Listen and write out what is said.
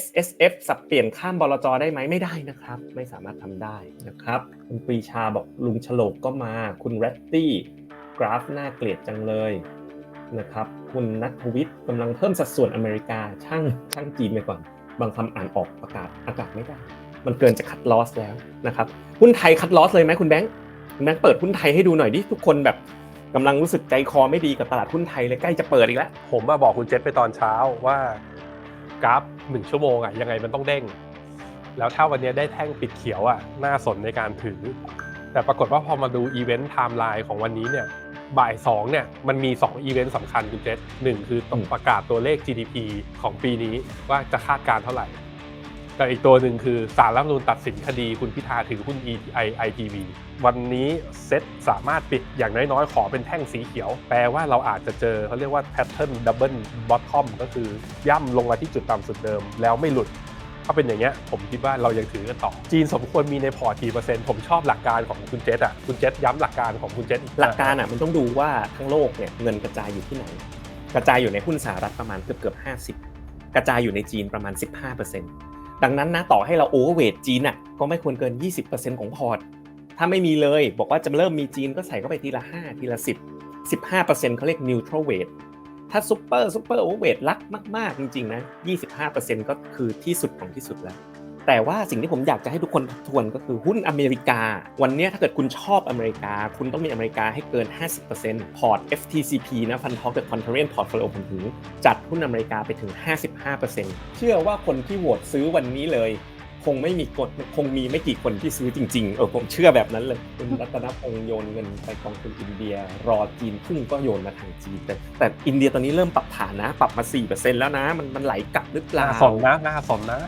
S S F สับเปลี่ยนข้ามบลจได้ไหมไม่ได้นะครับ ไม่สามารถทำได้นะครับ คุณปรีชาบอกลุงฉลกก็มา คุณแรตตี้กราฟน่าเกลียดจังเลยนะครับ คุณนัทวิทย์กำลังเพิ่มสัดส่วนอเมริกาช่างช่างจีนไปก่อน บางคำอ่านออกประกาศอากาศไม่ได้ มันเกินจะคัดลอสแล้วนะครับหุ้นไทยคัดลอสเลยไหมคุณแบงค์คุณแบงค์เปิดหุ้นไทยให้ดูหน่อยดิทุกคนแบบกำลังรู้สึกใจคอไม่ดีกับตลาดหุ้นไทยเลยใกล้จะเปิดอีกแล้ว ผมมาบอกคุณเจษไปตอนเช้าว่า กราฟหนึ่งชั่วโมงอะยังไงมันต้องเด้ง แล้วถ้าวันนี้ได้แท่งปิดเขียวอะน่าสนในการถือ แต่ปรากฏว่าพอมาดูอีเวนต์ไทม์ไลน์ของวันนี้เนี่ยบ่ายสองเนี่ยมันมี 2 อีเวนต์สำคัญคุณเจษหนึ่งคือต้องประกาศตัวเลข GDP ของปีนี้ว่าจะคาดการณ์เท่าไหร่ กับอีกตัวหนึ่งคือสารรัฐมนูญตัดสินคดีคุณพิธาถือหุ้น EI ITV วันนี้เซ็ตสามารถปิดอย่างน้อยๆ ขอเป็นแท่งสีเขียว แปลว่าเราอาจจะเจอเขาเรียกว่า pattern double bottom ก็คือย่ำลงมาที่จุดต่ำสุดเดิมแล้วไม่หลุดถ้าเป็นอย่างเงี้ยผมคิดว่าเรายังถือกันต่อ จีนสมควรมีในพอร์ตกี่เปอร์เซ็นต์ผมชอบหลักการของคุณเจษอะคุณเจษย้ำหลักการของคุณเจษหลักการอะมันต้องดูว่าทั้งโลกเนี่ยเงินกระจายอยู่ที่ไหน กระจายอยู่ในหุ้นสหรัฐประมาณเกือบเกือบห้าสิบกระจายอยู่ในจีนประมาณ 15% ดังนั้นนะต่อให้เราโอเวอร์เวทจีนอะก็ไม่ควรเกิน 20%ของพอร์ต ถ้าไม่มีเลยบอกว่าจะเริ่มมีจีนก็ใส่เข้าไปทีละ 5 ทีละ 10 15%เขาเรียก neutral weight ถ้าซุปเปอร์ซุปเปอร์โอเวอร์เวทรักมาก ๆ จริง ๆ นะ 25%ก็คือที่สุดของที่สุดแล้ว แต่ว่าสิ่งที่ผมอยากจะให้ทุกคนทวนก็คือหุ้นอเมริกา วันนี้ถ้าเกิดคุณชอบอเมริกา คุณต้องมีอเมริกาให้เกิน 50%พอร์ต FTCP นะฟันทอกเดอะคอนเทเรนพอร์ตโฟลิโอผมถึงจัดหุ้นอเมริกาไปถึง 55%เชื่อว่าคนที่โหวตซื้อวันนี้เลย คงไม่มีกฎคงมีไม่กี่คนที่ซื้อจริงๆเออผมเชื่อแบบนั้นเลยคุณรัตนพงษ์โยนเงินไปกองทุนอินเดีย รอจีนพุ่งก็โยนมาทางจีนแต่แต่อินเดียตอนนี้เริ่มปรับฐานนะ ปรับมา4%แล้วนะ มันมันไหลกลับหรือเปล่าน่าสนนะน่าสนนะ